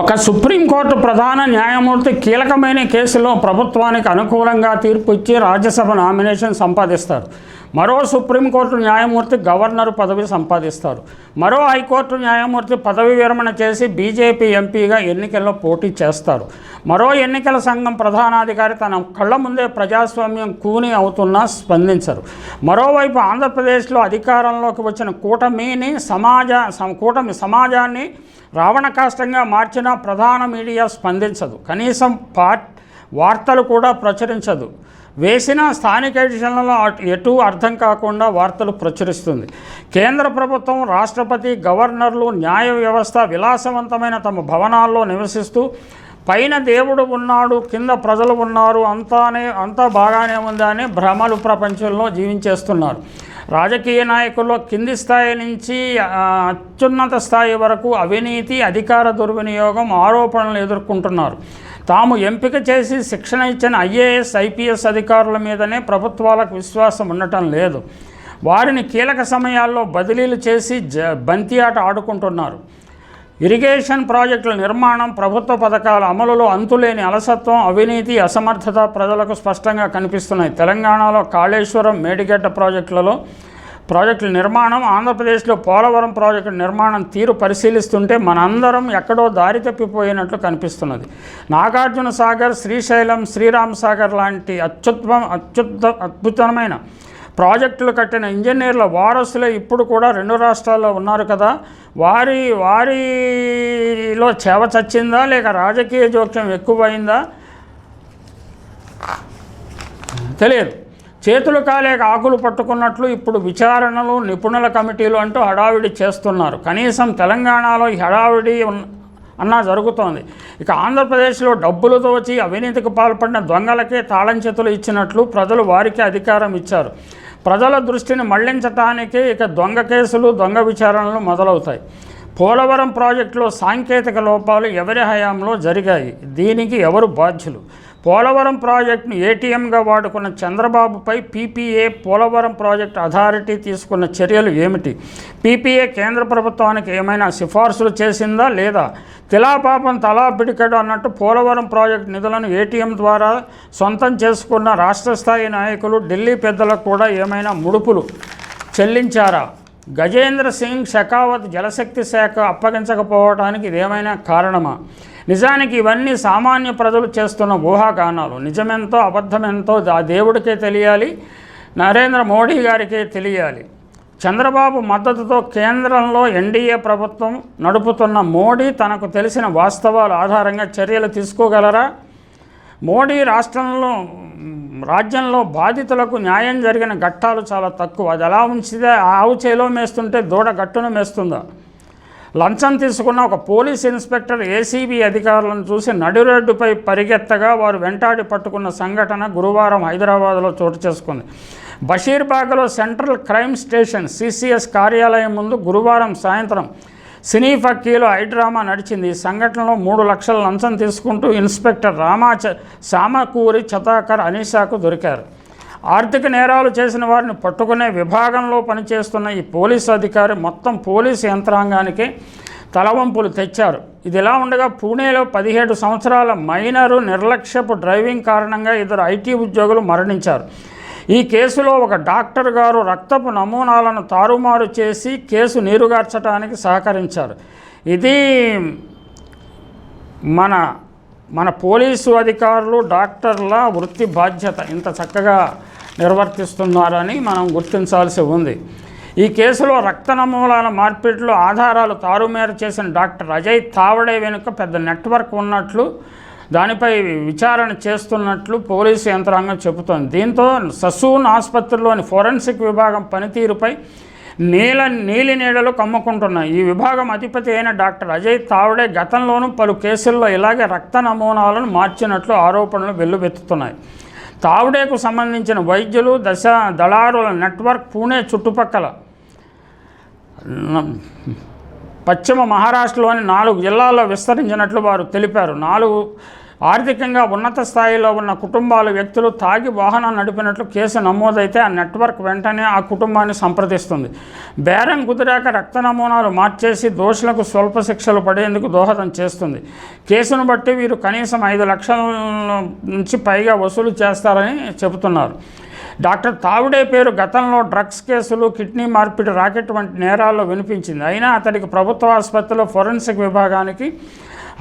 ఒక సుప్రీంకోర్టు ప్రధాన న్యాయమూర్తి కీలకమైన కేసులో ప్రభుత్వానికి అనుకూలంగా తీర్పు ఇచ్చి రాజ్యసభ నామినేషన్ సంపాదిస్తారు. మరో సుప్రీంకోర్టు న్యాయమూర్తి గవర్నర్ పదవి సంపాదిస్తారు. మరో హైకోర్టు న్యాయమూర్తి పదవి విరమణ చేసి బీజేపీ ఎంపీగా ఎన్నికల్లో పోటీ చేస్తారు. మరో ఎన్నికల సంఘం ప్రధానాధికారి తన కళ్ళ ముందే ప్రజాస్వామ్యం కూని అవుతున్నా స్పందించరు. మరోవైపు ఆంధ్రప్రదేశ్లో అధికారంలోకి వచ్చిన కూటమిని సమాజ కూటమి సమాజాన్ని రావణకాష్టంగా మార్చిన ప్రధాన మీడియా స్పందించదు. కనీసం పార్ట్ వార్తలు కూడా ప్రచురించదు. వేసిన స్థానిక ఎడిషన్లలో అటు- ఎటు అర్థం కాకుండా వార్తలు ప్రచురిస్తుంది. కేంద్ర ప్రభుత్వం రాష్ట్రపతి గవర్నర్లు న్యాయ వ్యవస్థ విలాసవంతమైన తమ భవనాల్లో నివసిస్తూ పైన దేవుడు ఉన్నాడు కింద ప్రజలు ఉన్నారు అంతానే అంతా బాగానే ఉందని భ్రమలు ప్రపంచంలో జీవించేస్తున్నారు. రాజకీయ నాయకుల్లో కింది స్థాయి నుంచి అత్యున్నత స్థాయి వరకు అవినీతి అధికార దుర్వినియోగం ఆరోపణలు ఎదుర్కొంటున్నారు. తాము ఎంపిక చేసి శిక్షణ ఇచ్చిన ఐఏఎస్ ఐపీఎస్ అధికారుల మీదనే ప్రభుత్వాలకు విశ్వాసం ఉండటం లేదు. వారిని కీలక సమయాల్లో బదిలీలు చేసి జ బంతి ఆట ఆడుకుంటున్నారు. ఇరిగేషన్ ప్రాజెక్టుల నిర్మాణం ప్రభుత్వ పథకాల అమలులో అంతులేని అలసత్వం అవినీతి అసమర్థత ప్రజలకు స్పష్టంగా కనిపిస్తున్నాయి. తెలంగాణలో కాళేశ్వరం మేడిగడ్డ ప్రాజెక్టులలో ప్రాజెక్టుల నిర్మాణం ఆంధ్రప్రదేశ్లో పోలవరం ప్రాజెక్టు నిర్మాణం తీరు పరిశీలిస్తుంటే మనందరం ఎక్కడో దారి తప్పిపోయినట్లు కనిపిస్తున్నది. నాగార్జున సాగర్ శ్రీశైలం శ్రీరామ్ సాగర్ లాంటి అత్యుత్వ అత్యుత్త అద్భుతమైన ప్రాజెక్టులు కట్టిన ఇంజనీర్ల వారసులే ఇప్పుడు కూడా రెండు రాష్ట్రాల్లో ఉన్నారు కదా. వారి వారిలో చేవ చచ్చిందా? లేక రాజకీయ జోక్యం ఎక్కువైందా? తెలియదు. చేతులు కాలేక ఆకులు పట్టుకున్నట్లు ఇప్పుడు విచారణలు నిపుణుల కమిటీలు అంటూ హడావిడి చేస్తున్నారు. కనీసం తెలంగాణలో ఈ హడావిడి అన్నా జరుగుతోంది. ఇక ఆంధ్రప్రదేశ్లో డబ్బులు దోచి అవినీతికి పాల్పడిన దొంగలకే తాళం చేతులు ఇచ్చినట్లు ప్రజలు వారికి అధికారం ఇచ్చారు. ప్రజల దృష్టిని మళ్ళించటానికి ఇక దొంగ కేసులు దొంగ విచారణలు మొదలవుతాయి. పోలవరం ప్రాజెక్టులో సాంకేతిక లోపాలు ఎవరి హయాంలో జరిగాయి? దీనికి ఎవరు బాధ్యులు? పోలవరం ప్రాజెక్టును ఏటీఎంగా వాడుకున్న చంద్రబాబుపై పీపీఏ పోలవరం ప్రాజెక్ట్ అథారిటీ తీసుకున్న చర్యలు ఏమిటి? పీపీఏ కేంద్ర ప్రభుత్వానికి ఏమైనా సిఫార్సులు చేసిందా లేదా? తిలాపాపం తలా పిడికడు అన్నట్టు పోలవరం ప్రాజెక్టు నిధులను ఏటీఎం ద్వారా సొంతం చేసుకున్న రాష్ట్ర స్థాయి నాయకులు ఢిల్లీ పెద్దలకు కూడా ఏమైనా ముడుపులు చెల్లించారా? గజేంద్ర సింగ్ షెకావత్ జలశక్తి శాఖ అప్పగించకపోవడానికి ఇదేమైనా కారణమా? నిజానికి ఇవన్నీ సామాన్య ప్రజలు చేస్తున్న ఊహాగానాలు. నిజమెంతో అబద్ధమెంతో ఆ దేవుడికే తెలియాలి నరేంద్ర మోడీ గారికే తెలియాలి. చంద్రబాబు మద్దతుతో కేంద్రంలో ఎన్డీఏ ప్రభుత్వం నడుపుతున్న మోడీ తనకు తెలిసిన వాస్తవాల ఆధారంగా చర్యలు తీసుకోగలరా? మోడీ రాష్ట్రంలో రాజ్యంలో బాధితులకు న్యాయం జరిగిన ఘట్టాలు చాలా తక్కువ. అది ఎలా ఉంచితే ఆవు చేలో మేస్తుంటే దూడ గట్టును మేస్తుందా. లంచం తీసుకున్న ఒక పోలీస్ ఇన్స్పెక్టర్ ఏసీబీ అధికారులను చూసి నడిరోడ్డుపై పరిగెత్తగా వారు వెంటాడి పట్టుకున్న సంఘటన గురువారం హైదరాబాద్లో చోటు చేసుకుంది. బషీర్బాగ్లో సెంట్రల్ క్రైమ్ స్టేషన్ సిసిఎస్ కార్యాలయం ముందు గురువారం సాయంత్రం సినీ ఫక్కీలో హైడ్రామా నడిచింది. సంఘటనలో మూడు లక్షల లంచం తీసుకుంటూ ఇన్స్పెక్టర్ రామా సామకూరి చతాకర్ అనీషాకు దొరికారు. ఆర్థిక నేరాలు చేసిన వారిని పట్టుకునే విభాగంలో పనిచేస్తున్న ఈ పోలీసు అధికారి మొత్తం పోలీసు యంత్రాంగానికి తలవంపులు తెచ్చారు. ఇది ఇలా ఉండగా పూణేలో పదిహేడు సంవత్సరాల మైనరు నిర్లక్ష్యపు డ్రైవింగ్ కారణంగా ఇద్దరు ఐటీ ఉద్యోగులు మరణించారు. ఈ కేసులో ఒక డాక్టర్ గారు రక్తపు నమూనాలను తారుమారు చేసి కేసు నీరుగార్చడానికి సహకరించారు. ఇది మన మన పోలీసు అధికారులు డాక్టర్ల వృత్తి బాధ్యత ఇంత చక్కగా నిర్వర్తిస్తున్నారని మనం గుర్తించాల్సి ఉంది. ఈ కేసులో రక్త నమూనాల మార్పిడిలో ఆధారాలు తారుమారు చేసిన డాక్టర్ అజయ్ తావడే వెనుక పెద్ద నెట్వర్క్ ఉన్నట్లు దానిపై విచారణ చేస్తున్నట్లు పోలీసు యంత్రాంగం చెబుతోంది. దీంతో ససూన్ ఆసుపత్రిలోని ఫోరెన్సిక్ విభాగం పనితీరుపై నీల నీలి నీడలు కమ్ముకుంటున్నాయి. ఈ విభాగం అధిపతి అయిన డాక్టర్ అజయ్ తావడే గతంలోనూ పలు కేసుల్లో ఇలాగే రక్త నమూనాలను మార్చినట్లు ఆరోపణలు వెల్లువెత్తుతున్నాయి. తావడేకు సంబంధించిన వైద్యులు దశ దళారుల నెట్వర్క్ పూణే చుట్టుపక్కల పశ్చిమ మహారాష్ట్రలోని నాలుగు జిల్లాల్లో విస్తరించినట్లు వారు తెలిపారు. నాలుగు ఆర్థికంగా ఉన్నత స్థాయిలో ఉన్న కుటుంబాలు వ్యక్తులు తాగి వాహనం నడిపినట్లు కేసు నమోదైతే ఆ నెట్వర్క్ వెంటనే ఆ కుటుంబాన్ని సంప్రదిస్తుంది. బేరం కుదిరాక రక్త నమూనాలు మార్చేసి దోషులకు స్వల్ప శిక్షలు పడేందుకు దోహదం చేస్తుంది. కేసును బట్టి వీరు కనీసం ఐదు లక్షల నుంచి పైగా వసూలు చేస్తారని చెబుతున్నారు. డాక్టర్ తావుడే పేరు గతంలో డ్రగ్స్ కేసులు కిడ్నీ మార్పిడి రాకెట్ వంటి నేరాల్లో వినిపించింది. అయినా అతడికి ప్రభుత్వ ఆసుపత్రిలో ఫోరెన్సిక్ విభాగానికి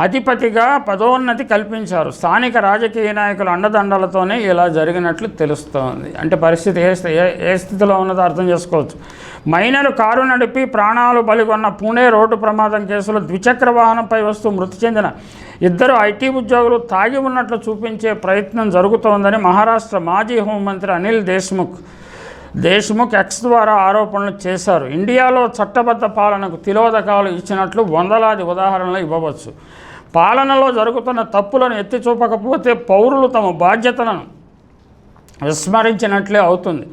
అధిపతిగా పదోన్నతి కల్పించారు. స్థానిక రాజకీయ నాయకుల అండదండలతోనే ఇలా జరిగినట్లు తెలుస్తోంది. అంటే పరిస్థితి ఏ ఏ ఏ స్థితిలో ఉన్నదో అర్థం చేసుకోవచ్చు. మైనర్ కారు నడిపి ప్రాణాలు బలిగొన్న పూణే రోడ్డు ప్రమాదం కేసులో ద్విచక్ర వాహనంపై వస్తూ మృతి చెందిన ఇద్దరు ఐటీ ఉద్యోగులు తాగి ఉన్నట్లు చూపించే ప్రయత్నం జరుగుతోందని మహారాష్ట్ర మాజీ హోంమంత్రి అనిల్ దేశ్ముఖ్ దేశ్ముఖ్ ఎక్స్ ద్వారా ఆరోపణలు చేశారు. ఇండియాలో చట్టబద్ధ పాలనకు తిలోదకాలు ఇచ్చినట్లు వందలాది ఉదాహరణలు ఇవ్వవచ్చు. పాలనలో జరుగుతున్న తప్పులను ఎత్తి చూపకపోతే పౌరులు తమ బాధ్యతలను విస్మరించినట్లే అవుతుంది.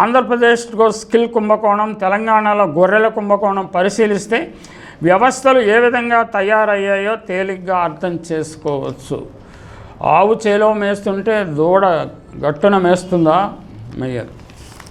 ఆంధ్రప్రదేశ్లో స్కిల్ కుంభకోణం తెలంగాణలో గొర్రెల కుంభకోణం పరిశీలిస్తే వ్యవస్థలు ఏ విధంగా తయారయ్యాయో తేలిగ్గా అర్థం చేసుకోవచ్చు. ఆవు చేలో మేస్తుంటే దూడ గట్టున మేస్తుందా? మేయదు.